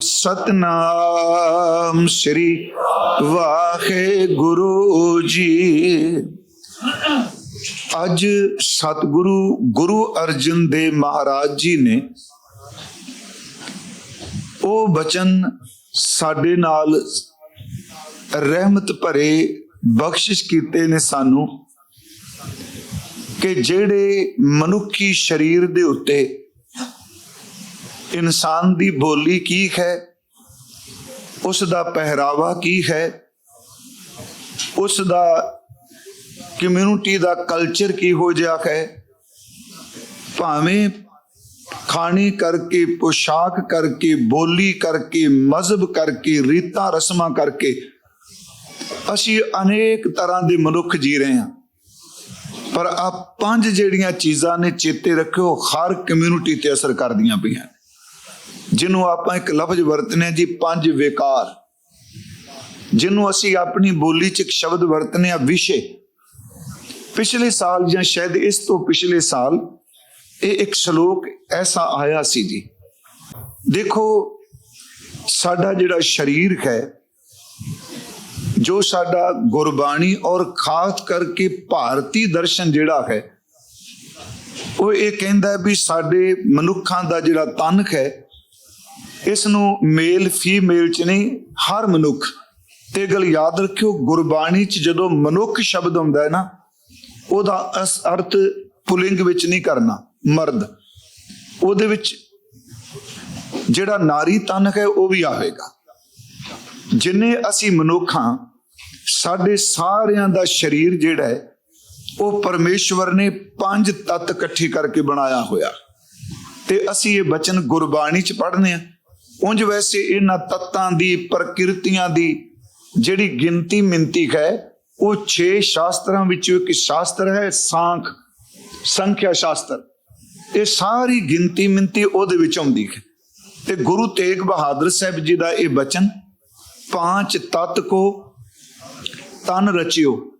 ਸਤਨਾਮ ਸ੍ਰੀ ਵਾਹਿਗੁਰੂ ਜੀ। ਅੱਜ ਸਤਿਗੁਰੂ ਗੁਰੂ ਅਰਜਨ ਦੇਵ ਮਹਾਰਾਜ ਜੀ ਨੇ ਉਹ ਬਚਨ ਸਾਡੇ ਨਾਲ ਰਹਿਮਤ ਭਰੇ ਬਖਸ਼ਿਸ਼ ਕੀਤੇ ਨੇ ਸਾਨੂੰ ਕਿ ਜਿਹੜੇ ਮਨੁੱਖੀ ਸਰੀਰ ਦੇ ਉੱਤੇ ਇਨਸਾਨ ਦੀ ਬੋਲੀ ਕੀ ਹੈ? ਉਸ ਦਾ ਪਹਿਰਾਵਾ ਕੀ ਹੈ? ਉਸ ਦਾ ਕਮਿਊਨਿਟੀ ਦਾ ਕਲਚਰ ਕੀ ਹੋ ਜਾ ਹੈ? ਭਾਵੇਂ ਖਾਣੇ ਕਰਕੇ, ਪੋਸ਼ਾਕ ਕਰਕੇ, ਬੋਲੀ ਕਰਕੇ, ਮਜ਼ਹਬ ਕਰਕੇ, ਰੀਤਾਂ, ਰਸਮਾਂ ਕਰਕੇ ਅਸੀਂ ਅਨੇਕ ਤਰ੍ਹਾਂ ਦੇ ਮਨੁੱਖ ਜੀ ਰਹੇ ਹਾਂ। ਪਰ ਆ ਪੰਜ ਜਿਹੜੀਆਂ ਚੀਜ਼ਾਂ ਨੇ ਚੇਤੇ ਰੱਖਿਓ, ਹਰ ਕਮਿਊਨਿਟੀ ਤੇ ਅਸਰ ਕਰਦੀਆਂ ਪਈਆਂ ਜਿਹਨੂੰ ਆਪਾਂ ਇੱਕ ਲਫ਼ਜ਼ ਵਰਤਨੇ ਜੀ, ਪੰਜ ਵਿਕਾਰ। ਜਿਹਨੂੰ ਅਸੀਂ ਆਪਣੀ ਬੋਲੀ 'ਚ ਇੱਕ ਸ਼ਬਦ ਵਰਤਨੇ ਆ, ਵਿਸ਼ੇ। ਪਿਛਲੇ ਸਾਲ ਜਾਂ ਸ਼ਾਇਦ ਇਸ ਤੋਂ ਪਿਛਲੇ ਸਾਲ ਇਹ ਇੱਕ ਸ਼ਲੋਕ ਐਸਾ ਆਇਆ ਸੀ ਜੀ। ਦੇਖੋ, ਸਾਡਾ ਜਿਹੜਾ ਸਰੀਰ ਹੈ, ਜੋ ਸਾਡਾ ਗੁਰਬਾਣੀ ਔਰ ਖਾਸ ਕਰਕੇ ਭਾਰਤੀ ਦਰਸ਼ਨ ਜਿਹੜਾ ਹੈ, ਉਹ ਇਹ ਕਹਿੰਦਾ ਵੀ ਸਾਡੇ ਮਨੁੱਖਾਂ ਦਾ ਜਿਹੜਾ ਤਨਖ ਹੈ ਇਸ ਨੂੰ ਮੇਲ ਫੀਮੇਲ ਚ ਨਹੀਂ, ਹਰ ਮਨੁੱਖ। ਤੇ ਗੱਲ ਯਾਦ ਰੱਖਿਓ, ਗੁਰਬਾਣੀ ਚ ਜਦੋਂ ਮਨੁੱਖ ਸ਼ਬਦ ਹੁੰਦਾ ਹੈ ਨਾ, ਉਹਦਾ ਅਸ, ਅਰਥ ਪੁਲਿੰਗ ਵਿੱਚ ਨਹੀਂ ਕਰਨਾ, ਮਰਦ। ਉਹਦੇ ਵਿੱਚ ਜਿਹੜਾ ਨਾਰੀ ਤਨ ਹੈ, ਉਹ ਵੀ ਆਵੇਗਾ। ਜਿੰਨੇ ਅਸੀਂ ਮਨੁੱਖਾਂ ਸਾਡੇ ਸਾਰਿਆਂ ਦਾ ਸਰੀਰ ਜਿਹੜਾ ਹੈ, ਉਹ ਪਰਮੇਸ਼ਵਰ ਨੇ ਪੰਜ ਤੱਤ ਇਕੱਠੇ ਕਰਕੇ ਬਣਾਇਆ ਹੋਇਆ। ਤੇ ਅਸੀਂ ਇਹ ਬਚਨ ਗੁਰਬਾਣੀ ਚ ਪੜ੍ਹਨੇ ਆ। ਉਂਝ ਵੈਸੇ ਇਹਨਾਂ ਤੱਤਾਂ ਦੀ, ਪ੍ਰਕਿਰਤੀਆਂ ਦੀ ਜਿਹੜੀ ਗਿਣਤੀ ਮਿੰਤੀ ਹੈ, ਉਹ 6 ਸ਼ਾਸਤਰਾਂ ਵਿੱਚੋਂ ਇੱਕ ਸ਼ਾਸਤਰ ਹੈ, ਸਾਂਖ, ਸੰਖਿਆ ਸ਼ਾਸਤਰ। ਇਹ ਸਾਰੀ ਗਿਣਤੀ ਮਿੰਤੀ ਉਹਦੇ ਵਿੱਚ ਆਉਂਦੀ ਹੈ। ਤੇ ਗੁਰੂ ਤੇਗ ਬਹਾਦਰ ਸਾਹਿਬ ਜੀ ਦਾ ਇਹ ਬਚਨ, ਪਾਂਚ ਤਤ ਕੋ ਤਨ ਰਚਿਓ।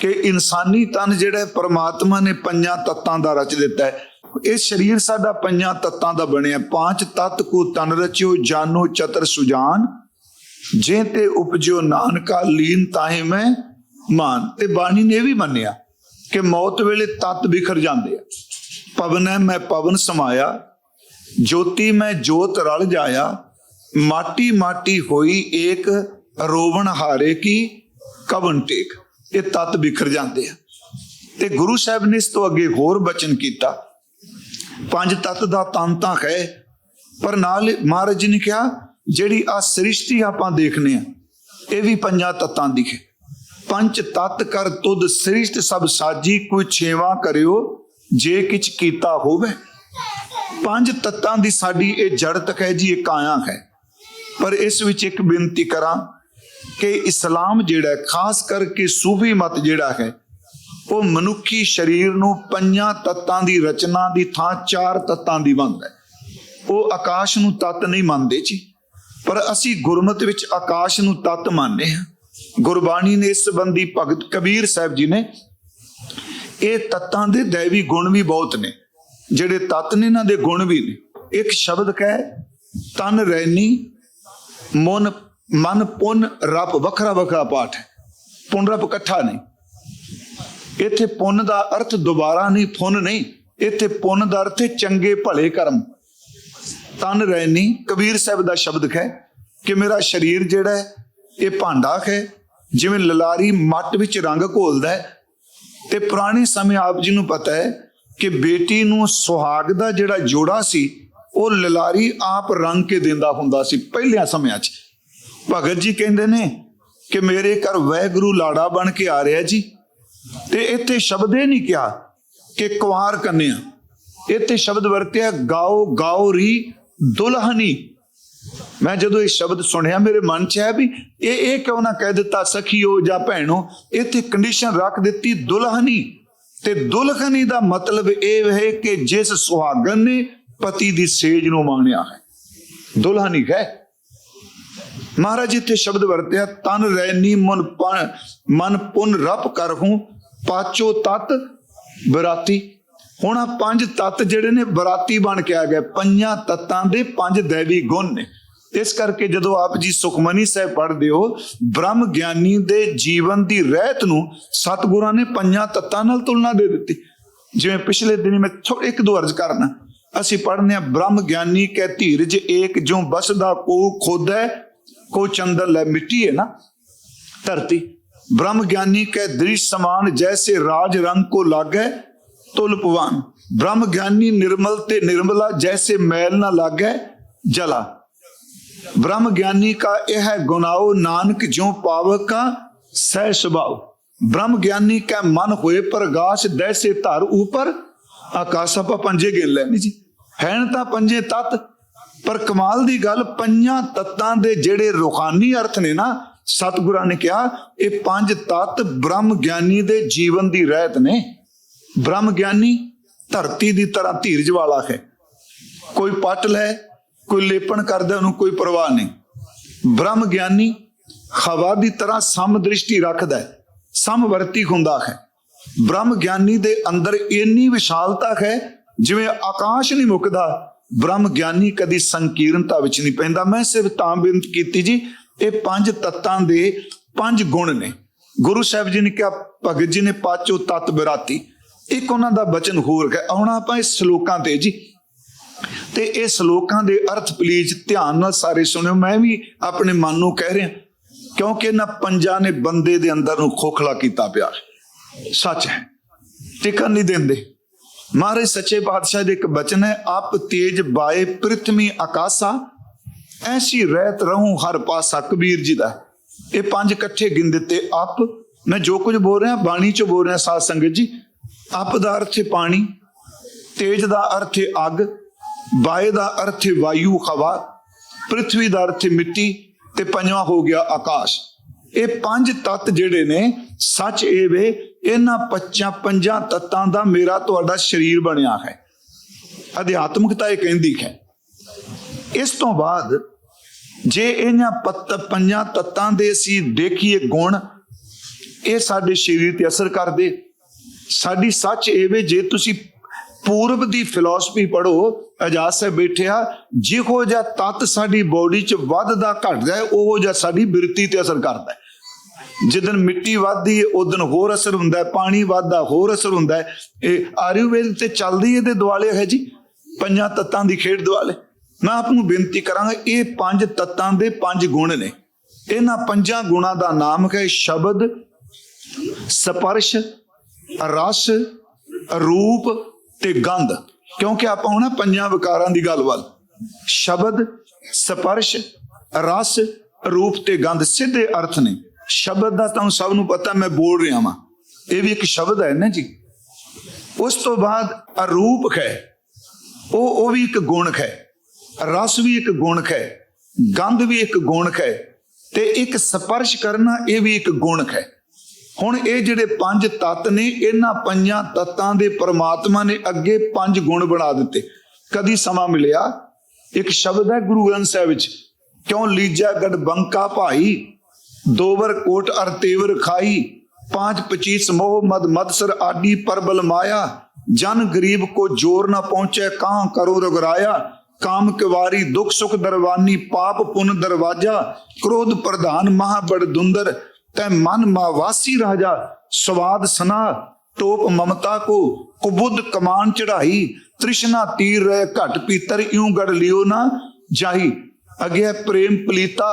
ਕਿ ਇਨਸਾਨੀ ਤਨ ਜਿਹੜਾ ਪਰਮਾਤਮਾ ਨੇ ਪੰਜਾਂ ਤੱਤਾਂ ਦਾ ਰਚ ਦਿੱਤਾ ਹੈ। ਇਹ ਸਰੀਰ ਸਾਡਾ ਪੰਜਾਂ ਤੱਤਾਂ ਦਾ ਬਣਿਆ। ਪੰਜ ਤਤ ਕੋ ਤਨ ਰਚਿਓ, ਜਾਨੋ ਚਤਰ ਸੁਜਾਨ। ਜੇ ਤੇ ਉਪਜਿਓ ਨਾਨਕਾ, ਲੀਨ ਤਾਹੇ ਮੈਂ ਮਾਨ। ਤੇ ਬਾਣੀ ਨੇ ਇਹ ਵੀ ਮੰਨਿਆ ਕਿ ਮੌਤ ਵੇਲੇ ਤਤ ਬਿਖਰ ਜਾਂਦੇ ਆ। ਪਵਨ ਹੈ, ਮੈਂ ਪਵਨ ਸਮਾਇਆ। ਜੋਤੀ ਮੈਂ ਜੋਤ ਰਲ ਜਾਇਆ। ਮਾਟੀ ਮਾਟੀ ਹੋਈ ਏਕ, ਰੋਵਣ ਹਾਰੇ ਕੀ ਕਵਨ ਟੇਕ। ਇਹ ਤਤ ਬਿਖਰ ਜਾਂਦੇ ਆ। ਤੇ ਗੁਰੂ ਸਾਹਿਬ ਨੇ ਇਸ ਤੋਂ ਅੱਗੇ ਹੋਰ ਬਚਨ ਕੀਤਾ। ਪੰਜ ਤਤ ਦਾ ਤਨ ਤਾਂ ਹੈ। ਪਰ ਨਾਲ ਮਹਾਰਾਜ ਜੀ ਨੇ ਕਿਹਾ, ਜਿਹੜੀ ਆ ਸ੍ਰਿਸ਼ਟੀ ਆਪਾਂ ਦੇਖਨੇ ਆ ਇਹ ਵੀ ਪੰਜਾਂ ਤਤਾਂ ਦੀ ਹੈ। ਪੰਜ ਤਤ ਕਰ ਤੁਧ ਸ੍ਰਿਸ਼ਟ ਸਭ ਸਾਜੀ, ਕੋਈ ਛੇਵਾ ਕਰਿਓ, ਜੇ ਕਿਛ ਕੀਤਾ ਹੋਵੇ। ਪੰਜ ਤੱਤਾਂ ਦੀ ਸਾਡੀ ਇਹ ਜੜਤ ਹੈ ਜੀ ਇਹ ਕਾਇਆ ਹੈ। ਪਰ ਇਸ ਵਿੱਚ ਇੱਕ ਬੇਨਤੀ ਕਰਾਂ ਕਿ ਇਸਲਾਮ ਜਿਹੜਾ ਖਾਸ ਕਰਕੇ ਸੂਫੀ ਮਤ ਜਿਹੜਾ ਹੈ ਉਹ ਮਨੁੱਖੀ ਸਰੀਰ ਨੂੰ ਪੰਜਾਂ ਤੱਤਾਂ ਦੀ ਰਚਨਾ ਦੀ ਥਾਂ ਚਾਰ ਤੱਤਾਂ ਦੀ ਮੰਨਦਾ ਉਹ ਆਕਾਸ਼ ਨੂੰ ਤੱਤ ਨਹੀਂ ਮੰਨਦੇ ਜੀ, ਪਰ ਅਸੀਂ ਗੁਰਮਤ ਵਿੱਚ ਆਕਾਸ਼ ਨੂੰ ਤੱਤ ਮੰਨਦੇ ਹਾਂ। ਗੁਰਬਾਣੀ ਨੇ ਇਸ ਸੰਬੰਧੀ ਭਗਤ ਕਬੀਰ ਸਾਹਿਬ ਜੀ ਨੇ ਇਹ ਤੱਤਾਂ ਦੇ ਦੇਵੀ ਗੁਣ ਵੀ ਬਹੁਤ ਨੇ, ਜਿਹੜੇ ਤੱਤ ਨੇ, ਇਹਨਾਂ ਦੇ ਗੁਣ ਵੀ ਨੇ। ਇੱਕ ਸ਼ਬਦ ਕਹੇ, ਤਨ ਰੈਨੀ, ਮਨ ਮਨ ਪੁੰਨ, ਰਪ ਵੱਖਰਾ ਵੱਖਰਾ ਪਾਠ ਹੈ। ਪੁੰਨ, ਰਪ ਇਕੱਠਾ ਨਹੀਂ। ਇੱਥੇ ਪੁੰਨ ਦਾ ਅਰਥ ਦੁਬਾਰਾ ਨਹੀਂ, ਫੁੰਨ ਨਹੀਂ। ਇੱਥੇ ਪੁੰਨ ਦਾ ਅਰਥ ਚੰਗੇ ਭਲੇ ਕਰਮ। ਤਨ ਰਹਿਨੀ ਕਬੀਰ ਸਾਹਿਬ ਦਾ ਸ਼ਬਦ ਹੈ ਕਿ ਮੇਰਾ ਸਰੀਰ ਜਿਹੜਾ ਹੈ, ਇਹ ਭਾਂਡਾ ਹੈ। ਜਿਵੇਂ ਲਲਾਰੀ ਮੱਟ ਵਿੱਚ ਰੰਗ ਘੋਲਦਾ ਹੈ। ਤੇ ਪੁਰਾਣੇ ਸਮੇਂ ਆਪ ਜੀ ਨੂੰ ਪਤਾ ਹੈ ਕਿ ਬੇਟੀ ਨੂੰ ਸੁਹਾਗ ਦਾ ਜਿਹੜਾ ਜੋੜਾ ਸੀ, ਉਹ ਲਲਾਰੀ ਆਪ ਰੰਗ ਕੇ ਦਿੰਦਾ ਹੁੰਦਾ ਸੀ ਪਹਿਲਿਆਂ ਸਮਿਆਂ 'ਚ। ਭਗਤ ਜੀ ਕਹਿੰਦੇ ਨੇ ਕਿ ਮੇਰੇ ਘਰ ਵੈਗੁਰੂ ਲਾੜਾ ਬਣ ਕੇ ਆ ਰਿਹਾ ਜੀ। ਤੇ ਇੱਥੇ ਸ਼ਬਦ ਇਹ ਨਹੀਂ ਕਿਹਾ ਕਿ ਕੁਆਰ ਕੰਨਿਆ। ਇੱਥੇ ਸ਼ਬਦ ਵਰਤਿਆ, ਗਾਓ ਗਾਓ ਰੀ ਦੁਲਹਨੀ। ਮੈਂ ਜਦੋਂ ਇਹ ਸ਼ਬਦ ਸੁਣਿਆ, ਮੇਰੇ ਮਨ 'ਚ ਹੈ ਵੀ ਇਹ ਇਹ ਕਿਉਂ ਨਾ ਕਹਿ ਦਿੱਤਾ, ਸਖੀਓ ਜਾਂ ਭੈਣੋ? ਇੱਥੇ ਕੰਡੀਸ਼ਨ ਰੱਖ ਦਿੱਤੀ ਦੁਲਹਨੀ। ਤੇ ਦੁਲਹਨੀ ਦਾ ਮਤਲਬ ਇਹ ਹੈ ਕਿ ਜਿਸ ਸੁਹਾਗਣ ਨੇ ਪਤੀ ਦੀ ਸੇਜ ਨੂੰ ਮਾਣਿਆ ਹੈ। ਦੁਲਹਨੀ ਹੈ। ਮਹਾਰਾਜ ਇੱਥੇ ਸ਼ਬਦ ਵਰਤਿਆ, ਤਨ ਰੈਨੀ ਮਨ ਮਨ ਪੁਨ ਰਪ ਕਰਹੂੰ ਪਾਚੋ ਤਤ ਬਰਾਤੀ। ਹੁਣ ਆ ਪੰਜ ਤੱਤ ਜਿਹੜੇ ਨੇ ਬਰਾਤੀ ਬਣ ਕੇ ਆ ਗਏ। ਪੰਜਾਂ ਤੱਤਾਂ ਦੇ ਪੰਜ ਦੇਵੀ ਗੁਣ ਨੇ। ਇਸ ਕਰਕੇ ਜਦੋਂ ਆਪ ਜੀ ਸੁਖਮਨੀ ਸਾਹਿਬ ਪੜ੍ਹਦੇ ਹੋ, ਬ੍ਰਹਮ ਗਿਆਨੀ ਦੇ ਜੀਵਨ ਦੀ ਰਹਿਤ ਨੂੰ ਸਤਿਗੁਰਾਂ ਨੇ ਪੰਜਾਂ ਤੱਤਾਂ ਨਾਲ ਤੁਲਨਾ ਦੇ ਦਿੱਤੀ। ਜਿਵੇਂ ਪਿਛਲੇ ਦਿਨੀ ਮੈਂ ਥੋ ਇੱਕ ਦੋ ਅਰਜ਼ ਕਰਨਾ। ਅਸੀਂ ਪੜ੍ਹਨੇ ਆ, ਬ੍ਰਹਮ ਗਿਆਨੀ ਕੈ ਧੀਰਜ ਏਕ ਜੋ ਬਸਦਾ, ਕੋ ਖੁਦ ਹੈ ਕੋ ਚੰਦਲ ਹੈ ਮਿੱਟੀ ਹੈ ਨਾ, ਧਰਤੀ। ब्रह्म ज्ञानी के दृश्य समान जैसे राज रंग को लागे तुल पवान ब्रह्म ज्ञानी निर्मल ते निर्मला जैसे मैल न लागे जला ब्रह्म ज्ञानी का यह गुनाओ नानक जो पावक का सह स्वभाव ब्रह्म ज्ञानी का मन होए प्रगाश दैसे धर ऊपर ਆਕਾਸ਼ ਆਪਾਂ ਪੰਜੇ ਗਿਣ ਲੈਣੀ ਜੀ ਹੈਨ ਤਾਂ ਪੰਜੇ ਤਤ ਪਰ ਕਮਾਲ ਦੀ ਗੱਲ ਪੰਜਾਂ ਤੱਤਾਂ ਦੇ ਜਿਹੜੇ ਰੂਹਾਨੀ ਅਰਥ ਨੇ ਨਾ ਸਤਿਗੁਰਾਂ ਨੇ ਕਿਹਾ, ਇਹ ਪੰਜ ਤੱਤ ਬ੍ਰਹਮ ਗਿਆਨੀ ਦੇ ਜੀਵਨ ਦੀ ਰਹਿਤ ਨੇ। ਬ੍ਰਹਮ ਗਿਆਨੀ ਧਰਤੀ ਦੀ ਤਰ੍ਹਾਂ ਧੀਰਜ ਵਾਲਾ ਹੈ। ਕੋਈ ਪੱਟ ਲੈ, ਕੋਈ ਲੇਪਣ ਕਰਦਾ, ਉਹਨੂੰ ਕੋਈ ਪਰਵਾਹ ਨਹੀਂ। ਬ੍ਰਹਮ ਗਿਆਨੀ ਹਵਾ ਦੀ ਤਰ੍ਹਾਂ ਸਮ ਦ੍ਰਿਸ਼ਟੀ ਰੱਖਦਾ ਹੈ ਸਮਵਰਤੀ ਹੁੰਦਾ ਹੈ। ਬ੍ਰਹਮ ਗਿਆਨੀ ਦੇ ਅੰਦਰ ਇੰਨੀ ਵਿਸ਼ਾਲਤਾ ਹੈ, ਜਿਵੇਂ ਆਕਾਸ਼ ਨਹੀਂ ਮੁੱਕਦਾ, ਬ੍ਰਹਮ ਗਿਆਨੀ ਕਦੀ ਸੰਕੀਰਨਤਾ ਵਿੱਚ ਨਹੀਂ ਪੈਂਦਾ। ਮੈਂ ਸਿਰਫ ਤਾਂ ਬੇਨਤੀ ਕੀਤੀ ਜੀ ਇਹ ਪੰਜ ਤੱਤਾਂ ਦੇ ਪੰਜ ਗੁਣ ਨੇ। ਗੁਰੂ ਸਾਹਿਬ ਜੀ ਨੇ ਕਿਹਾ, ਭਗਤ ਜੀ ਨੇ ਪਾਚੋ ਤਤ ਬਿਰਾਤੀ। ਇੱਕ ਉਹਨਾਂ ਦਾ ਬਚਨ ਹੋਰ ਹੈ। ਆਉਣਾ ਆਪਾਂ ਇਸ ਸ਼ਲੋਕਾਂ ਤੇ ਜੀ। ਤੇ ਇਹ ਸ਼ਲੋਕਾਂ ਦੇ ਅਰਥ ਪਲੀਜ਼ ਧਿਆਨ ਨਾਲ ਸਾਰੇ ਸੁਣਿਓ। ਮੈਂ ਵੀ ਆਪਣੇ ਮਨ ਨੂੰ ਕਹਿ ਰਿਹਾ, ਕਿਉਂਕਿ ਇਹਨਾਂ ਪੰਜਾਂ ਨੇ ਬੰਦੇ ਦੇ ਅੰਦਰ ਨੂੰ ਖੋਖਲਾ ਕੀਤਾ ਪਿਆ। ਸੱਚ ਹੈ। ਟਿਕਣ ਨਹੀਂ ਦਿੰਦੇ। ਮਹਾਰਾਜ ਸੱਚੇ ਪਾਤਸ਼ਾਹ ਦੇ ਇੱਕ ਬਚਨ ਹੈ, ਆਪ ਤੇਜ ਬਾਏ ਪ੍ਰਿਥਵੀ ਆਕਾਸ਼ਾ। ਐਸੀ ਰਹਿਤ ਰਹੂੰ ਹਰ ਪਾਸਾ ਕਬੀਰ ਜੀ ਦਾ। ਇਹ ਪੰਜ ਇਕੱਠੇ ਗਿਣ ਦਿੱਤੇ ਆਪ। ਮੈਂ ਜੋ ਕੁਝ ਬੋਲ ਰਿਹਾ, ਬਾਣੀ ਚ ਬੋਲ ਰਿਹਾ ਸਾਧ ਸੰਗਤ ਜੀ। ਆਪ ਦਾ ਅਰਥ ਹੈ ਪਾਣੀ, ਤੇਜ ਦਾ ਅਰਥ ਹੈ ਅੱਗ ਬਾਏ ਦਾ ਅਰਥ ਹੈ ਵਾਯੂ, ਹਵਾ ਪ੍ਰithvi ਦਾ ਅਰਥ ਹੈ ਮਿੱਟੀ ਤੇ ਪੰਜਵਾਂ ਹੋ ਗਿਆ ਆਕਾਸ਼। ਇਹ ਪੰਜ ਤੱਤ ਜਿਹੜੇ ਨੇ, ਸੱਚ ਇਹ ਵੇ, ਇਹਨਾਂ ਪੱਚਾਂ ਪੰਜਾਂ ਤੱਤਾਂ ਦਾ ਮੇਰਾ ਤੁਹਾਡਾ ਸਰੀਰ ਬਣਿਆ ਹੈ। ਅਧਿਆਤਮਿਕਤਾ ਇਹ ਕਹਿੰਦੀ ਹੈ। ਇਸ ਤੋਂ ਬਾਅਦ ਜੇ ਇਹਨਾਂ ਪੱਤ, ਪੰਜਾਂ ਤੱਤਾਂ ਦੇ ਅਸੀਂ ਦੇਖੀਏ ਗੁਣ, ਇਹ ਸਾਡੇ ਸਰੀਰ ਤੇ ਅਸਰ ਕਰਦੇ। ਸਾਡੀ ਸੱਚ ਇਹ ਵੇ, ਜੇ ਤੁਸੀਂ ਪੂਰਬ ਦੀ ਫਿਲਾਸਫੀ ਪੜੋ ਅਜਾਜ਼ ਸਾਹਿਬ ਬੈਠਿਆ ਜਿਹੋ ਜਿਹਾ ਤੱਤ ਸਾਡੀ ਬੋਡੀ 'ਚ ਵੱਧਦਾ, ਘਟਦਾ ਉਹੋ ਜਿਹਾ ਸਾਡੀ ਬਿਰਤੀ ਤੇ ਅਸਰ ਕਰਦਾ ਹੈ। ਜਿੱਦਨ ਮਿੱਟੀ ਵੱਧਦੀ ਹੈ ਉਦੋਂ ਹੋਰ ਅਸਰ ਹੁੰਦਾ ਹੈ, ਪਾਣੀ ਵੱਧਦਾ, ਹੋਰ ਅਸਰ ਹੁੰਦਾ ਹੈ। ਇਹ ਆਯੁਰਵੇਦ ਤੇ ਚੱਲਦੀ ਇਹਦੇ ਦੁਆਲੇ ਹੈ ਜੀ? ਪੰਜਾਂ ਤੱਤਾਂ ਦੀ ਖੇਡ ਦੁਆਲੇ। ਮੈਂ ਆਪ ਨੂੰ ਬੇਨਤੀ ਕਰਾਂਗਾ, ਇਹ ਪੰਜ ਤੱਤਾਂ ਦੇ ਪੰਜ ਗੁਣ ਨੇ। ਇਹਨਾਂ ਪੰਜਾਂ ਗੁਣਾਂ ਦਾ ਨਾਮ ਹੈ ਸ਼ਬਦ, ਸਪਰਸ਼, ਰਸ, ਰੂਪ ਤੇ ਗੰਧ। ਕਿਉਂਕਿ ਆਪਾਂ ਹੁਣ ਪੰਜਾਂ ਵਿਕਾਰਾਂ ਦੀ ਗੱਲ ਵੱਲ। ਸ਼ਬਦ, ਸਪਰਸ਼, ਰਸ, ਰੂਪ ਤੇ ਗੰਧ ਸਿੱਧੇ ਅਰਥ ਨੇ। ਸ਼ਬਦ ਦਾ ਤੁਹਾਨੂੰ ਸਭ ਨੂੰ ਪਤਾ, ਮੈਂ ਬੋਲ ਰਿਹਾ ਹਾਂ ਇਹ ਵੀ ਇੱਕ ਸ਼ਬਦ ਹੈ ਨਾ ਜੀ। ਉਸ ਤੋਂ ਬਾਅਦ ਅਰੂਪ ਹੈ। ਉਹ ਉਹ ਵੀ ਇੱਕ ਗੁਣ ਹੈ। ਰਸ ਵੀ ਇੱਕ ਗੁਣ ਹੈ, ਗੰਧ ਵੀ ਇੱਕ ਗੁਣ ਹੈ ਤੇ ਇੱਕ ਸਪਰਸ਼ ਕਰਨਾ ਇਹ ਵੀ ਇੱਕ ਗੁਣਕ ਹੈ। ਹੁਣ ਇਹ ਜਿਹੜੇ ਪੰਜ ਤੱਤ ਨੇ, ਇਹਨਾਂ ਪੰਜਾਂ ਤੱਤਾਂ ਦੇ ਪ੍ਰਮਾਤਮਾ ਨੇ ਅੱਗੇ ਪੰਜ ਗੁਣ ਬਣਾ ਦਿੱਤੇ। ਕਦੀ ਸਮਾਂ ਮਿਲਿਆ? ਇੱਕ ਸ਼ਬਦ ਹੈ ਗੁਰੂ ਗ੍ਰੰਥ ਸਾਹਿਬ ਵਿੱਚ, ਕਿਉਂ ਲੀਜਾ ਗੜ ਬੰਕਾ ਭਾਈ, ਦੋਵਰ ਕੋਟ ਅਰ ਤੇਵਰ ਖਾਈ, ਪਾਂਚ ਪਚੀਸ ਮੋਹ ਮਦ ਮਦਸਰ ਆਡੀ ਪਰਬਲ ਮਾਇਆ, ਜਨ ਗਰੀਬ ਕੋ ਜੋਰ ਨਾ ਪਹੁੰਚੇ, ਕਾਂ ਕਰੋ ਰਗਰਾਇਆ ਕਾਮ ਕਿਵਾਰੀ, ਦੁਖ ਸੁਖ ਦਰਵਾਨੀ, ਪਾਪ ਪੁਨ ਦਰਵਾਜਾ, ਕ੍ਰੋਧ ਪ੍ਰਧਾਨ ਮਹਾ ਦੁੰਦਰ, ਤੈ ਮਨ ਮਾਵਾਸੀ ਰਾਜਾ, ਸਵਾਦ ਸਨਾ, ਟੋਪ ਮਮਤਾ ਕੋ, ਕੁਬੁੱਧ ਕਮਾਨ ਚੜਾਈ ਤ੍ਰਿਸ਼ਨਾ ਤੀਰ ਰਹਿ ਘਟ ਪੀਤਰ, ਇਉਂ ਗੜ ਲਿਓ ਨਾ ਜਾਈ ਅਗੇ ਪ੍ਰੇਮ ਪਲੀਤਾ,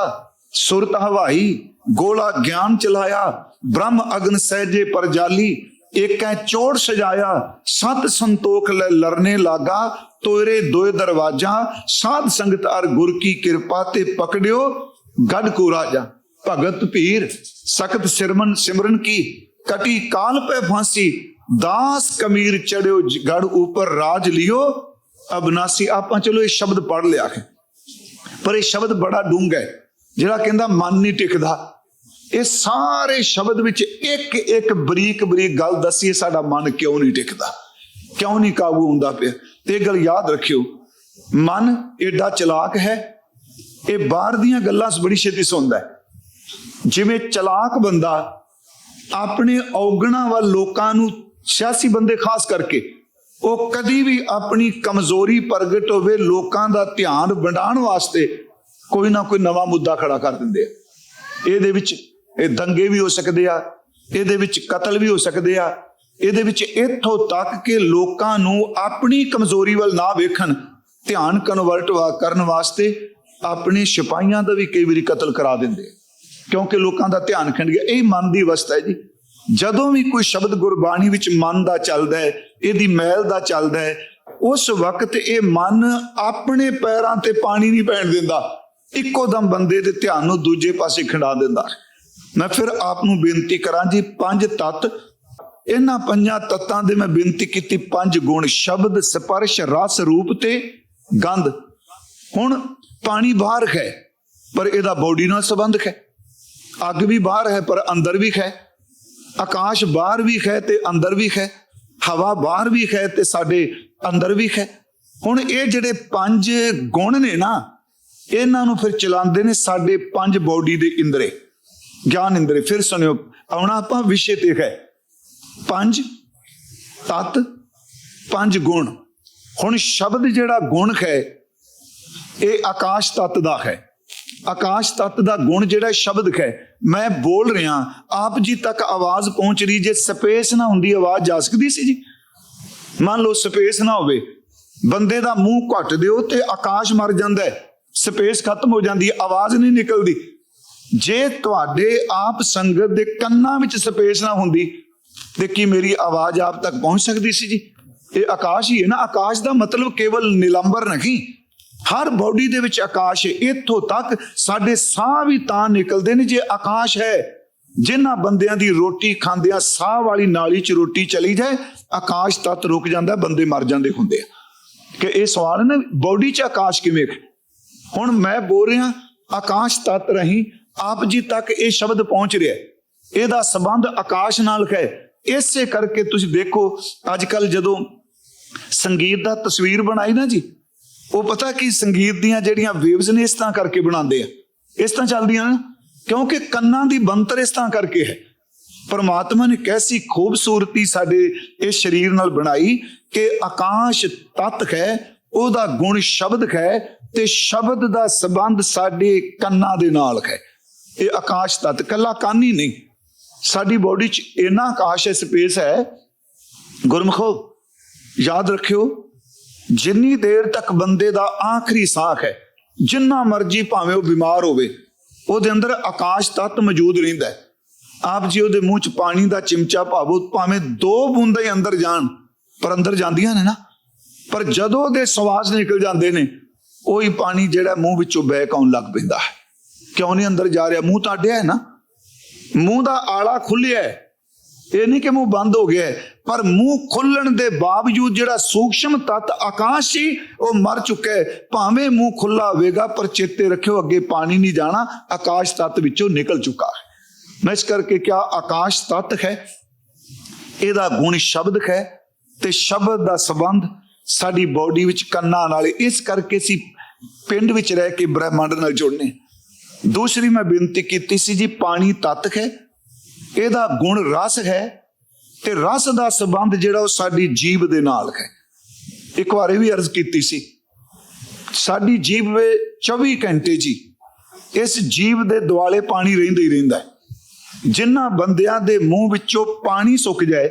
ਸੁਰਤ ਹਵਾਈ, ਗੋਲਾ ਗਿਆਨ ਚਲਾਇਆ, ਬ੍ਰਹਮ ਅਗਨ ਸਹਿਜੇ ਪਰ ਜਾਲੀ ਏਕੈ ਚੋੜ ਸਜਾਇਆ, ਸਤ ਸੰਤੋਖ ਲੈ ਲਰਨੇ ਲਾਗਾ ਤੋਰੇ ਦੋਏ ਦਰਵਾਜਾ, ਸਾਧ ਸੰਗਤ ਅਰ ਗੁਰ ਕੀ ਕਿਰਪਾ ਤੇ ਪਕੜਿਓ ਗੜ ਕੋ ਰਾਜਾ। ਭਗਤ ਭੀਰ, ਸਖਤ ਸਿਰਮਨ ਸਿਮਰਨ ਕੀ? ਕਟੀ ਕਾਲ ਪੈ ਫਾਂਸੀ, ਦਾਸ ਕਮੀਰ ਚੜਿਓ ਗੜ ਉਪਰ ਰਾਜ ਲਿਓ। ਅਬਨਾਸੀ ਆਪਾਂ ਚਲੋ ਇਹ ਸ਼ਬਦ ਪੜ ਲਿਆ ਪਰ ਇਹ ਸ਼ਬਦ ਬੜਾ ਡੂੰਘਾ ਹੈ, ਜਿਹੜਾ ਕਹਿੰਦਾ ਮਨ ਨਹੀਂ ਟਿਕਦਾ। ਇਹ ਸਾਰੇ ਸ਼ਬਦ ਵਿੱਚ ਇੱਕ ਇੱਕ ਬਰੀਕ ਬਰੀਕ ਗੱਲ ਦੱਸੀ ਸਾਡਾ ਮਨ ਕਿਉਂ ਨਹੀਂ ਟਿਕਦਾ? ਕਿਉਂ ਨਹੀਂ ਕਾਬੂ ਹੁੰਦਾ ਪਿਆ? ਤੇ ਇਹ ਗੱਲ ਯਾਦ ਰੱਖਿਓ, ਮਨ ਏਡਾ ਚਲਾਕ ਹੈ, ਇਹ ਬਾਹਰ ਦੀਆਂ ਗੱਲਾਂ ਬੜੀ ਛੇਤੀ ਸੁਣਦਾ ਹੈ। ਜਿਵੇਂ ਚਲਾਕ ਬੰਦਾ ਆਪਣੇ ਔਗਣਾ ਵੱਲ ਲੋਕਾਂ ਨੂੰ ਸਿਆਸੀ ਬੰਦੇ ਖਾਸ ਕਰਕੇ, ਉਹ ਕਦੀ ਵੀ ਆਪਣੀ ਕਮਜ਼ੋਰੀ ਪ੍ਰਗਟ ਹੋਵੇ, ਲੋਕਾਂ ਦਾ ਧਿਆਨ ਵੰਡਾਉਣ ਵਾਸਤੇ ਕੋਈ ਨਾ ਕੋਈ ਨਵਾਂ ਮੁੱਦਾ ਖੜਾ ਕਰ ਦਿੰਦੇ ਆ। ਇਹਦੇ ਵਿੱਚ ਇਹ ਦੰਗੇ ਵੀ ਹੋ ਸਕਦੇ ਆ, ਇਹਦੇ ਵਿੱਚ ਕਤਲ ਵੀ ਹੋ ਸਕਦੇ ਆ, ਇਹਦੇ ਵਿੱਚ ਇੱਥੋਂ ਤੱਕ ਕਿ ਲੋਕਾਂ ਨੂੰ ਆਪਣੀ ਕਮਜ਼ੋਰੀ ਵੱਲ ਨਾ ਵੇਖਣ, ਧਿਆਨ ਕਨਵਰਟ ਕਰਨ ਵਾਸਤੇ ਆਪਣੇ ਸਿਪਾਹੀਆਂ ਦਾ ਵੀ ਕਈ ਵਾਰੀ ਕਤਲ ਕਰਾ ਦਿੰਦੇ ਕਿਉਂਕਿ ਲੋਕਾਂ ਦਾ ਧਿਆਨ ਖਿੰਡ ਗਿਆ, ਇਹ ਮਨ ਦੀ ਅਵਸਥਾ ਹੈ ਜੀ। ਜਦੋਂ ਵੀ ਕੋਈ ਸ਼ਬਦ ਗੁਰਬਾਣੀ ਵਿੱਚ ਮਨ ਦਾ ਚੱਲਦਾ ਹੈ, ਇਹਦੀ ਮਹਿਲ ਦਾ ਚੱਲਦਾ ਹੈ, ਉਸ ਵਕਤ ਇਹ ਮਨ ਆਪਣੇ ਪੈਰਾਂ ਤੇ ਪਾਣੀ ਨਹੀਂ ਪੈਣ ਦਿੰਦਾ, ਇੱਕੋ ਦਮ ਬੰਦੇ ਦੇ ਧਿਆਨ ਨੂੰ ਦੂਜੇ ਪਾਸੇ ਖਿੰਡਾ ਦਿੰਦਾ। ਮੈਂ ਫਿਰ ਆਪ ਨੂੰ ਬੇਨਤੀ ਕਰਾਂ ਜੀ, ਪੰਜ ਤੱਤ। ਇਹਨਾਂ ਪੰਜਾਂ ਤੱਤਾਂ ਦੇ ਮੈਂ ਬੇਨਤੀ ਕੀਤੀ, ਪੰਜ ਗੁਣ, ਸ਼ਬਦ ਸਪਰਸ਼ ਰਸ, ਰੂਪ ਤੇ ਗੰਧ। ਹੁਣ ਪਾਣੀ ਬਾਹਰ ਹੈ, ਪਰ ਇਹਦਾ ਬੋਡੀ ਨਾਲ ਸੰਬੰਧ ਹੈ। ਅੱਗ ਵੀ ਬਾਹਰ ਹੈ, ਪਰ ਅੰਦਰ ਵੀ ਹੈ। ਆਕਾਸ਼ ਬਾਹਰ ਵੀ ਹੈ ਤੇ ਅੰਦਰ ਵੀ ਹੈ। ਹਵਾ ਬਾਹਰ ਵੀ ਹੈ ਤੇ ਸਾਡੇ ਅੰਦਰ ਵੀ ਹੈ। ਹੁਣ ਇਹ ਜਿਹੜੇ ਪੰਜ ਗੁਣ ਨੇ ਨਾ, ਇਹਨਾਂ ਨੂੰ ਫਿਰ ਚਲਾਉਂਦੇ ਨੇ ਸਾਡੇ ਪੰਜ ਬੋਡੀ ਦੇ ਇੰਦਰੇ। ਗਿਆਨ ਇੰਦਰੇ, ਫਿਰ ਸੁਣਿਓ ਆਉਣਾ ਆਪਾਂ ਵਿਸ਼ੇ ਤੇ ਹੈ। ਪੰਜ, ਤਤ, ਪੰਜ ਗੁਣ। ਹੁਣ ਸ਼ਬਦ ਜਿਹੜਾ ਗੁਣ ਹੈ, ਇਹ ਆਕਾਸ਼ ਤਤ ਦਾ ਹੈ। ਆਕਾਸ਼ ਤਤ ਦਾ ਗੁਣ ਜਿਹੜਾ ਸ਼ਬਦ ਹੈ, ਮੈਂ ਬੋਲ ਰਿਹਾ, ਆਪ ਜੀ ਤੱਕ ਆਵਾਜ਼ ਪਹੁੰਚ ਰਹੀ, ਜੇ ਸਪੇਸ ਨਾ ਹੁੰਦੀ, ਆਵਾਜ਼ ਜਾ ਸਕਦੀ ਸੀ ਜੀ? ਮੰਨ ਲਓ ਸਪੇਸ ਨਾ ਹੋਵੇ, ਬੰਦੇ ਦਾ ਮੂੰਹ ਘੱਟ ਦਿਓ ਤੇ ਆਕਾਸ਼ ਮਰ ਜਾਂਦਾ ਹੈ। ਸਪੇਸ ਖਤਮ ਹੋ ਜਾਂਦੀ ਆਵਾਜ਼ ਨਹੀਂ ਨਿਕਲਦੀ। ਜੇ ਤੁਹਾਡੇ ਆਪ ਸੰਗਤ ਦੇ ਕੰਨਾਂ ਵਿੱਚ ਸਪੇਸ ਨਾ ਹੁੰਦੀ, ਤੇ ਕੀ ਮੇਰੀ ਆਵਾਜ਼ ਆਪ ਤੱਕ ਪਹੁੰਚ ਸਕਦੀ ਸੀ ਜੀ? ਇਹ ਆਕਾਸ਼ ਹੀ ਹੈ ਨਾ, ਆਕਾਸ਼ ਦਾ ਮਤਲਬ ਕੇਵਲ ਨਿਲੰਬਰ ਨਹੀਂ। ਹਰ ਬੋਡੀ ਦੇ ਵਿੱਚ ਆਕਾਸ਼ ਹੈ, ਇੱਥੋਂ ਤੱਕ ਸਾਡੇ ਸਾਹ ਵੀ ਤਾਂ ਨਿਕਲਦੇ ਨੇ ਜੇ ਆਕਾਸ਼ ਹੈ। ਜਿਨ੍ਹਾਂ ਬੰਦਿਆਂ ਦੀ ਰੋਟੀ ਖਾਂਦਿਆਂ ਸਾਹ ਵਾਲੀ ਨਾਲੀ 'ਚ ਰੋਟੀ ਚਲੀ ਜਾਏ, ਆਕਾਸ਼ ਤੱਤ ਰੁਕ ਜਾਂਦਾ, ਬੰਦੇ ਮਰ ਜਾਂਦੇ ਹੁੰਦੇ ਆ। ਕਿ ਇਹ ਸਵਾਲ ਹੈ ਨਾ, ਬੋਡੀ 'ਚ ਆਕਾਸ਼ ਕਿਵੇਂ ਹੁਣ ਮੈਂ ਬੋਲ ਰਿਹਾ, ਆਕਾਸ਼ ਤੱਤ ਰਹੀ ਆਪ ਜੀ ਤੱਕ ਇਹ ਸ਼ਬਦ ਪਹੁੰਚ ਰਿਹਾ ਹੈ। ਇਹਦਾ ਸੰਬੰਧ ਆਕਾਸ਼ ਨਾਲ ਹੈ। ਇਸੇ ਕਰਕੇ ਤੁਸੀਂ ਦੇਖੋ ਅੱਜ ਕੱਲ ਜਦੋਂ ਸੰਗੀਤ ਦਾ ਤਸਵੀਰ ਬਣਾਈ ਨਾ ਜੀ, ਉਹ ਪਤਾ ਕੀ ਸੰਗੀਤ ਦੀਆਂ ਜਿਹੜੀਆਂ ਵੇਵਸ ਨੇ ਇਸ ਤਰ੍ਹਾਂ ਕਰਕੇ ਬਣਾਉਂਦੇ ਆ। ਇਸ ਤਰ੍ਹਾਂ ਚੱਲਦੀਆਂ ਨਾ ਕਿਉਂਕਿ ਕੰਨਾਂ ਦੀ ਬੰਤਰ ਇਸ ਤਰ੍ਹਾਂ ਕਰਕੇ ਹੈ। ਪਰਮਾਤਮਾ ਨੇ ਕੈਸੀ ਖੂਬਸੂਰਤੀ ਸਾਡੇ ਇਸ ਸਰੀਰ ਨਾਲ ਬਣਾਈ ਕਿ ਆਕਾਸ਼ ਤਤ ਹੈ, ਉਹਦਾ ਗੁਣ ਸ਼ਬਦ ਹੈ ਤੇ ਸ਼ਬਦ ਦਾ ਸੰਬੰਧ ਸਾਡੇ ਕੰਨਾਂ ਦੇ ਨਾਲ ਹੈ। ਇਹ ਆਕਾਸ਼ ਤੱਤ, ਕੱਲਾ ਕੰਨ ਹੀ ਨਹੀਂ। ਸਾਡੀ ਬਾਡੀ 'ਚ ਇੰਨਾ ਆਕਾਸ਼ ਹੈ ਸਪੇਸ ਹੈ। ਗੁਰਮਖੋ, ਯਾਦ ਰੱਖਿਓ, ਜਿੰਨੀ ਦੇਰ ਤੱਕ ਬੰਦੇ ਦਾ ਆਖਰੀ ਸਾਹ ਹੈ, ਜਿੰਨਾ ਮਰਜ਼ੀ ਭਾਵੇਂ ਉਹ ਬਿਮਾਰ ਹੋਵੇ, ਉਹਦੇ ਅੰਦਰ ਆਕਾਸ਼ ਤੱਤ ਮੌਜੂਦ ਰਹਿੰਦਾ ਹੈ। ਆਪ ਜੀ ਉਹਦੇ ਮੂੰਹ 'ਚ ਪਾਣੀ ਦਾ ਚਿਮਚਾ ਭਾਵੋ ਭਾਵੇਂ ਦੋ ਬੂੰਦਾਂ ਹੀ ਅੰਦਰ ਜਾਣ, ਪਰ ਅੰਦਰ ਜਾਂਦੀਆਂ ਨੇ ਨਾ। ਪਰ ਜਦੋਂ ਦੇ ਸਵਾਸ ਨਿਕਲ ਜਾਂਦੇ ਨੇ, ਉਹੀ ਪਾਣੀ ਜਿਹੜਾ ਮੂੰਹ ਵਿੱਚੋਂ ਬੈਕ ਆਉਣ ਲੱਗ ਪੈਂਦਾ ਹੈ। ਕਿਉਂ ਨਹੀਂ ਅੰਦਰ ਜਾ ਰਿਹਾ? ਮੂੰਹ ਤਾਂ ਅੱਡਿਆ ਹੈ ਨਾ? ਮੂੰਹ ਦਾ ਆਲਾ ਖੁੱਲਿਆ ਹੈ। ਇਹ ਨਹੀਂ ਕਿ ਮੂੰਹ ਬੰਦ ਹੋ ਗਿਆ ਹੈ, ਪਰ ਮੂੰਹ ਖੁੱਲਣ ਦੇ ਬਾਵਜੂਦ ਜਿਹੜਾ ਸੂਖਸ਼ਮ ਤਤ ਆਕਾਸ਼ ਸੀ ਉਹ ਮਰ ਚੁੱਕਾ ਹੈ। ਭਾਵੇਂ ਮੂੰਹ ਖੁੱਲਾ ਹੋਵੇਗਾ ਪਰ ਚੇਤੇ ਰੱਖਿਓ ਅੱਗੇ ਪਾਣੀ ਨਹੀਂ ਜਾਣਾ ਆਕਾਸ਼ ਤਤ ਵਿੱਚੋਂ ਨਿਕਲ ਚੁੱਕਾ ਹੈ। ਮੈਂ ਇਸ ਕਰਕੇ ਕਿਹਾ ਆਕਾਸ਼ ਤਤ ਹੈ। ਇਹਦਾ ਗੁਣ ਸ਼ਬਦ ਹੈ ਤੇ ਸ਼ਬਦ ਦਾ ਸੰਬੰਧ ਸਾਡੀ ਬਾਡੀ ਵਿੱਚ ਕੰਨਾਂ ਨਾਲ। ਇਸ ਕਰਕੇ ਅਸੀਂ ਪਿੰਡ ਵਿੱਚ ਰਹਿ ਕੇ ਬ੍ਰਹਿਮੰਡ ਨਾਲ ਜੁੜਨੇ। ਦੂਸਰੀ ਮੈਂ ਬੇਨਤੀ ਕੀਤੀ ਸੀ ਜੀ, ਪਾਣੀ ਤਤ ਹੈ, ਇਹਦਾ ਗੁਣ ਰਸ ਹੈ ਤੇ ਰਸ ਦਾ ਸੰਬੰਧ ਜਿਹੜਾ ਉਹ ਸਾਡੀ ਜੀਭ ਦੇ ਨਾਲ ਹੈ। ਇੱਕ ਵਾਰ ਇਹ ਵੀ ਅਰਜ਼ ਕੀਤੀ ਸੀ, ਸਾਡੀ ਜੀਭ ਵਿੱਚ 24 ਘੰਟੇ ਜੀ, ਇਸ ਜੀਵ ਦੇ ਦੁਆਲੇ ਪਾਣੀ ਰਹਿੰਦਾ ਹੀ ਰਹਿੰਦਾ ਹੈ। ਜਿਨ੍ਹਾਂ ਬੰਦਿਆਂ ਦੇ ਮੂੰਹ ਵਿੱਚੋਂ ਪਾਣੀ ਸੁੱਕ ਜਾਏ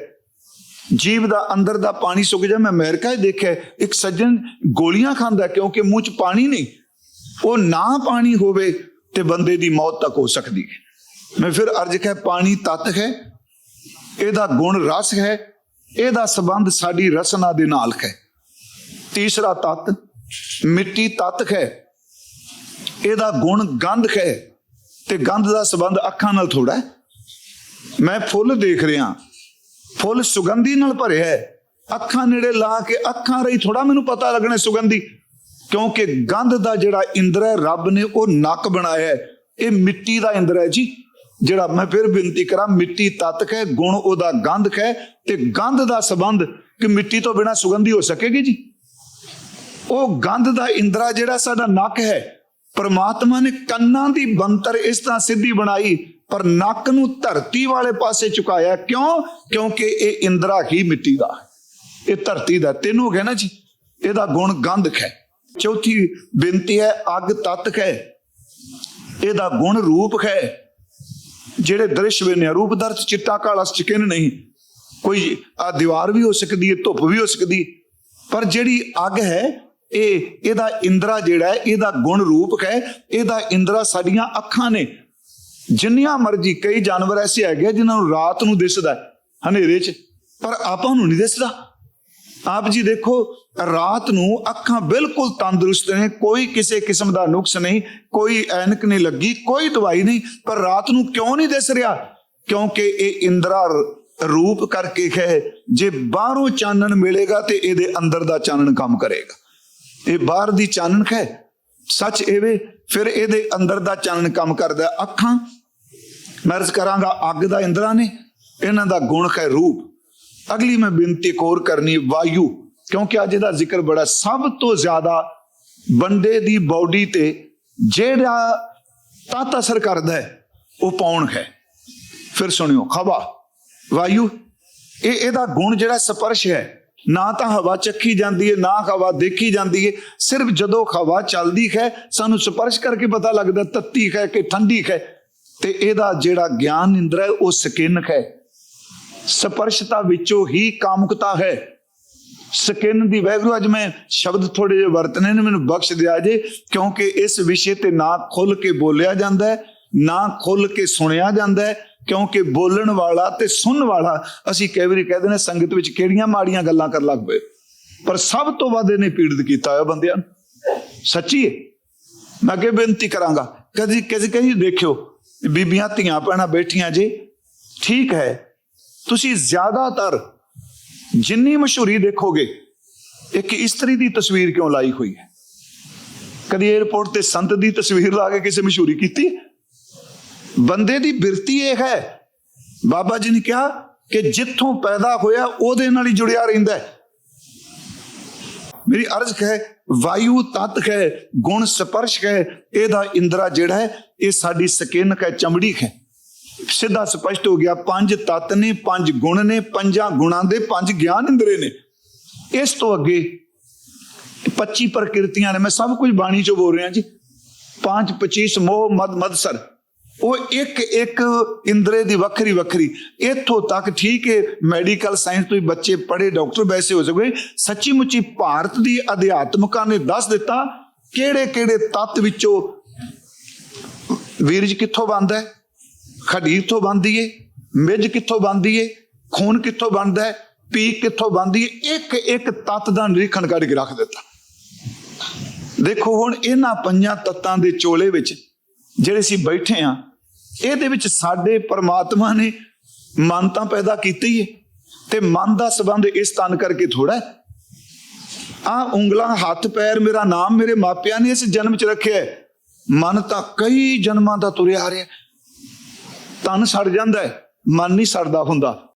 ਜੀਵ ਦਾ ਅੰਦਰ ਦਾ ਪਾਣੀ ਸੁੱਕ ਜਾਏ, ਮੈਂ ਅਮਰੀਕਾ 'ਚ ਦੇਖਿਆ, ਇੱਕ ਸੱਜਣ ਗੋਲੀਆਂ ਖਾਂਦਾ ਕਿਉਂਕਿ ਮੂੰਹ 'ਚ ਪਾਣੀ ਨਹੀਂ, ਉਹ ਨਾ ਪਾਣੀ ਹੋਵੇ ਤੇ ਬੰਦੇ ਦੀ ਮੌਤ ਤੱਕ ਹੋ ਸਕਦੀ ਹੈ। ਮੈਂ ਫਿਰ ਅਰਜ਼ ਕਰ ਪਾਣੀ ਤਤ ਹੈ, ਇਹਦਾ ਗੁਣ ਰਸ ਹੈ, ਇਹਦਾ ਸੰਬੰਧ ਸਾਡੀ ਰਸਨਾ ਦੇ ਨਾਲ ਹੈ। ਤੀਸਰਾ ਤਤ, ਮਿੱਟੀ ਤਤ ਹੈ, ਇਹਦਾ ਗੁਣ ਗੰਧ ਹੈ ਤੇ ਗੰਧ ਦਾ ਸੰਬੰਧ ਅੱਖਾਂ ਨਾਲ ਥੋੜਾ ਹੈ। ਮੈਂ ਫੁੱਲ ਦੇਖ ਰਿਹਾ, ਫੁੱਲ ਸੁਗੰਧੀ ਨਾਲ ਭਰਿਆ ਹੈ, ਅੱਖਾਂ ਨੇੜੇ ਲਾ ਕੇ ਅੱਖਾਂ ਰਹੀ ਥੋੜਾ ਮੈਨੂੰ ਪਤਾ ਲੱਗਣਾ ਸੁਗੰਧੀ। ਕਿਉਂਕਿ ਗੰਧ ਦਾ ਜਿਹੜਾ ਇੰਦਰ ਹੈ, ਰੱਬ ਨੇ ਉਹ ਨੱਕ ਬਣਾਇਆ ਹੈ। ਇਹ ਮਿੱਟੀ ਦਾ ਇੰਦਰ ਹੈ ਜੀ। ਜਿਹੜਾ ਮੈਂ ਫਿਰ ਬੇਨਤੀ ਕਰਾਂ, ਮਿੱਟੀ ਤਤਕ ਹੈ ਗੁਣ ਉਹਦਾ ਗੰਧ ਹੈ ਤੇ ਗੰਧ ਦਾ ਸੰਬੰਧ ਕਿ ਮਿੱਟੀ ਤੋਂ ਬਿਨਾ ਸੁਗੰਧੀ ਹੋ ਸਕੇਗੀ ਜੀ। ਉਹ ਗੰਧ ਦਾ ਇੰਦਰਾ ਜਿਹੜਾ ਸਾਡਾ ਨੱਕ ਹੈ। ਪਰਮਾਤਮਾ ਨੇ ਕੰਨਾਂ ਦੀ ਬੰਤਰ ਇਸ ਤਰ੍ਹਾਂ ਸਿੱਧੀ ਬਣਾਈ, ਪਰ ਨੱਕ ਨੂੰ ਧਰਤੀ ਵਾਲੇ ਪਾਸੇ ਝੁਕਾਇਆ। ਕਿਉਂ? ਕਿਉਂਕਿ ਇਹ ਇੰਦਰਾ ਹੀ ਮਿੱਟੀ ਦਾ ਇਹ ਧਰਤੀ ਦਾ ਤੈਨੂੰ ਹੋ ਗਿਆ ਨਾ ਜੀ। ਇਹਦਾ ਗੁਣ ਗੰਧ ਹੈ ਚੌਥੀ ਬੇਨਤੀ ਹੈ, ਅੱਗ ਤਤ ਹੈ। ਇਹਦਾ ਗੁਣ ਰੂਪ ਹੈ, ਜਿਹੜੇ ਦ੍ਰਿਸ਼ ਵੇਨੇ ਰੂਪ ਦਰਤ ਚਿੱਟਾ ਕਾਲਾ ਸਕਿਨ ਨਹੀਂ। ਕੋਈ ਆ ਦੀਵਾਰ ਵੀ ਹੋ ਸਕਦੀ ਹੈ, ਧੁੱਪ ਵੀ ਹੋ ਸਕਦੀ ਪਰ ਜਿਹੜੀ ਅੱਗ ਹੈ, ਇਹ ਇਹਦਾ ਇੰਦਰਾ ਜਿਹੜਾ ਹੈ, ਇਹਦਾ ਗੁਣ ਰੂਪ ਹੈ, ਇਹਦਾ ਇੰਦਰਾ ਸਾਡੀਆਂ ਅੱਖਾਂ ਨੇ। ਜਿੰਨੀਆਂ ਮਰਜ਼ੀ, ਕਈ ਜਾਨਵਰ ਐਸੇ ਹੈਗੇ ਆ ਜਿਨ੍ਹਾਂ ਨੂੰ ਰਾਤ ਨੂੰ ਦਿਸਦਾ ਹਨੇਰੇ 'ਚ, ਪਰ ਆਪਾਂ ਨੂੰ ਨਹੀਂ ਦਿਸਦਾ। ਆਪ ਜੀ ਦੇਖੋ ਰਾਤ ਨੂੰ ਅੱਖਾਂ ਬਿਲਕੁਲ ਤੰਦਰੁਸਤ ਨੇ, ਕੋਈ ਕਿਸੇ ਕਿਸਮ ਦਾ ਨੁਕਸ ਨਹੀਂ, ਕੋਈ ਐਨਕ ਨਹੀਂ ਲੱਗੀ, ਕੋਈ ਦਵਾਈ ਨਹੀਂ, ਪਰ ਰਾਤ ਨੂੰ ਕਿਉਂ ਨਹੀਂ ਦਿਸ ਰਿਹਾ? ਕਿਉਂਕਿ ਇਹ ਇੰਦਰਾ ਰੂਪ ਕਰਕੇ ਹੈ, ਜੇ ਬਾਹਰੋਂ ਚਾਨਣ ਮਿਲੇਗਾ ਤੇ ਇਹਦੇ ਅੰਦਰ ਦਾ ਚਾਨਣ ਕੰਮ ਕਰੇਗਾ। ਇਹ ਬਾਹਰ ਦੀ ਚਾਨਣ ਹੈ, ਸੱਚ ਇਹਵੇ ਫਿਰ ਇਹਦੇ ਅੰਦਰ ਦਾ ਚਾਨਣ ਕੰਮ ਕਰਦਾ ਅੱਖਾਂ, ਮੈਂ ਅਰਜ਼ ਕਰਾਂਗਾ ਅੱਗ ਦਾ ਇੰਦਰਾ ਨੇ, ਇਹਨਾਂ ਦਾ ਗੁਣ ਹੈ ਰੂਪ। ਅਗਲੀ ਮੈਂ ਬੇਨਤੀ ਕੋਰ ਕਰਨੀ, ਵਾਯੂ। ਕਿਉਂਕਿ ਅੱਜ ਇਹਦਾ ਜ਼ਿਕਰ ਬੜਾ ਸਭ ਤੋਂ ਜ਼ਿਆਦਾ ਬੰਦੇ ਦੀ ਬਾਡੀ ਤੇ ਜਿਹੜਾ ਤਤ ਅਸਰ ਕਰਦਾ ਹੈ, ਉਹ ਪੌਣ ਹੈ। ਫਿਰ ਸੁਣਿਓ ਹਵਾ ਵਾਯੂ, ਇਹ ਇਹਦਾ ਗੁਣ ਜਿਹੜਾ ਸਪਰਸ਼ ਹੈ, ਨਾ ਤਾਂ ਹਵਾ ਚੱਕੀ ਜਾਂਦੀ ਹੈ, ਨਾ ਹਵਾ ਦੇਖੀ ਜਾਂਦੀ ਹੈ, ਸਿਰਫ ਜਦੋਂ ਹਵਾ ਚੱਲਦੀ ਹੈ, ਸਾਨੂੰ ਸਪਰਸ਼ ਕਰਕੇ ਪਤਾ ਲੱਗਦਾ ਤੱਤੀ ਹੈ ਕਿ ਠੰਡੀ ਹੈ। ਤੇ ਇਹਦਾ ਜਿਹੜਾ ਗਿਆਨ ਇੰਦਰ ਹੈ, ਉਹ ਸਕਿਨ ਹੈ। ਸਪਰਸ਼ਤਾ ਵਿੱਚੋਂ ਹੀ ਕਾਮੁਕਤਾ ਹੈ। ਸਕਿਨ ਦੀ ਵੈਗਰੂ ਅੱਜ ਮੈਂ ਸ਼ਬਦ ਥੋੜੇ ਜਿਹੇ ਵਰਤਨੇ ਨੇ, ਮੈਨੂੰ ਬਖਸ਼ ਦਿਆ ਜੇ, ਕਿਉਂਕਿ ਇਸ ਵਿਸ਼ੇ ਤੇ ਨਾ ਖੁੱਲ ਕੇ ਬੋਲਿਆ ਜਾਂਦਾ ਹੈ, ਨਾ ਖੁੱਲ ਕੇ ਸੁਣਿਆ ਜਾਂਦਾ ਹੈ, ਕਿਉਂਕਿ ਬੋਲਣ ਵਾਲਾ ਤੇ ਸੁਣਨ ਵਾਲਾ, ਅਸੀਂ ਕਈ ਵਾਰੀ ਕਹਿੰਦੇ ਨੇ ਸੰਗਤ ਵਿੱਚ ਕਿਹੜੀਆਂ ਮਾੜੀਆਂ ਗੱਲਾਂ ਕਰਨ ਲੱਗ ਪਏ। ਪਰ ਸਭ ਤੋਂ ਵੱਧ ਇਹਨੇ ਪੀੜਤ ਕੀਤਾ ਹੋਇਆ ਬੰਦਿਆਂ ਨੂੰ। ਸੱਚੀ ਹੈ ਮੈਂ ਅੱਗੇ ਬੇਨਤੀ ਕਰਾਂਗਾ, ਕਦੀ ਕਦੀ ਕਹੀ ਦੇਖਿਓ, ਬੀਬੀਆਂ, ਧੀਆਂ, ਭੈਣਾਂ ਬੈਠੀਆਂ ਜੀ, ਠੀਕ ਹੈ, ਤੁਸੀਂ ਜ਼ਿਆਦਾਤਰ ਜਿੰਨੀ ਮਸ਼ਹੂਰੀ ਦੇਖੋਗੇ, ਇੱਕ ਇਸਤਰੀ ਦੀ ਤਸਵੀਰ ਕਿਉਂ ਲਾਈ ਹੋਈ ਹੈ? ਕਦੀ 에어ਪੋਰਟ ਤੇ ਸੰਤ ਦੀ ਤਸਵੀਰ ਲਾ ਕੇ ਕਿਸੇ ਮਸ਼ਹੂਰੀ ਕੀਤੀ? ਬੰਦੇ ਦੀ ਬਿਰਤੀ ਇਹ ਹੈ। ਬਾਬਾ ਜੀ ਨੇ ਕਿਹਾ ਕਿ ਜਿੱਥੋਂ ਪੈਦਾ ਹੋਇਆ, ਉਹਦੇ ਨਾਲ ਹੀ ਜੁੜਿਆ ਰਹਿੰਦਾ ਹੈ। ਮੇਰੀ ਅਰਜ਼ ਹੈ, ਵਾਯੂ ਤਤ ਹੈ, ਗੁਣ ਸਪਰਸ਼ ਹੈ, ਇਹਦਾ ਇੰਦਰਾ ਜਿਹੜਾ ਹੈ, ਇਹ ਸਾਡੀ ਸਕਿਨ ਹੈ ਚਮੜੀ ਹੈ। ਸਿੱਧਾ ਸਪਸ਼ਟ ਹੋ ਗਿਆ, ਪੰਜ ਤਤ ਨੇ, ਪੰਜ ਗੁਣ ਨੇ, ਪੰਜਾਂ ਗੁਣਾਂ ਦੇ ਪੰਜ ਗਿਆਨ ਇੰਦਰੇ ਨੇ। ਇਸ ਤੋਂ ਅੱਗੇ 25 ਪ੍ਰਕਿਰਤੀਆਂ ਨੇ, ਮੈਂ ਸਭ ਕੁਝ ਬਾਣੀ ਚੋਂ ਬੋਲ ਰਿਹਾ ਜੀ। ਪੰਜ 25 ਮੋਹ ਮਦ, ਮਦਸਰ। ਉਹ ਇੱਕ ਇੱਕ ਇੰਦਰੇ ਦੀ ਵੱਖਰੀ ਵੱਖਰੀ। ਇੱਥੋਂ ਤੱਕ ਠੀਕ ਹੈ, ਮੈਡੀਕਲ ਸਾਇੰਸ ਤੋਂ ਹੀ ਬੱਚੇ ਪੜ੍ਹੇ, ਡਾਕਟਰ ਵੈਸੇ ਹੋ ਸਕਦੇ। ਸੱਚੀ ਮੁੱਚੀ ਭਾਰਤ ਦੀ ਅਧਿਆਤਮਕਾਂ ਨੇ ਦੱਸ ਦਿੱਤਾ ਕਿਹੜੇ ਕਿਹੜੇ ਤੱਤ ਵਿੱਚੋਂ ਵੀਰਜ ਕਿੱਥੋਂ ਬਣਦਾ ਹੈ? ਖਡੀਰ ਤੋਂ ਬਣਦੀ ਏ ਮਿੱਝ ਕਿੱਥੋਂ ਬਣਦੀ ਏ, ਖੂਨ ਕਿੱਥੋਂ ਬਣਦਾ ਹੈ ਪੀਕ ਕਿੱਥੋਂ ਬਣਦੀ ਏ ਇੱਕ ਇੱਕ ਤੱਤ ਦਾ ਨਿਰੀਖਣ ਕਰਕੇ ਰੱਖ ਦਿੱਤਾ। ਦੇਖੋ ਹੁਣ ਇਹਨਾਂ ਪੰਜਾਂ ਤੱਤਾਂ ਦੇ ਚੋਲੇ ਵਿੱਚ ਜਿਹੜੇ ਅਸੀਂ ਬੈਠੇ ਆ, ਇਹਦੇ ਵਿੱਚ ਸਾਡੇ ਪਰਮਾਤਮਾ ਨੇ ਮਨ ਤਾਂ ਪੈਦਾ ਕੀਤੀ ਏ, ਤੇ ਮਨ ਦਾ ਸਬੰਧ ਇਸ ਤਨ ਕਰਕੇ ਥੋੜਾ ਆ ਉਂਗਲਾਂ, ਹੱਥ, ਪੈਰ, ਮੇਰਾ ਨਾਮ, ਮੇਰੇ ਮਾਪਿਆਂ ਨੇ ਇਸ ਜਨਮ ਚ ਰੱਖਿਆ ਮਨ ਤਾਂ ਕਈ ਜਨਮਾਂ ਦਾ ਤੁਰਿਆ ਆ ਰਿਹਾ ਤਨ ਸੜ ਜਾਂਦਾ ਹੈ ਮਨ ਨਹੀਂ ਸੜਦਾ ਹੁੰਦਾ।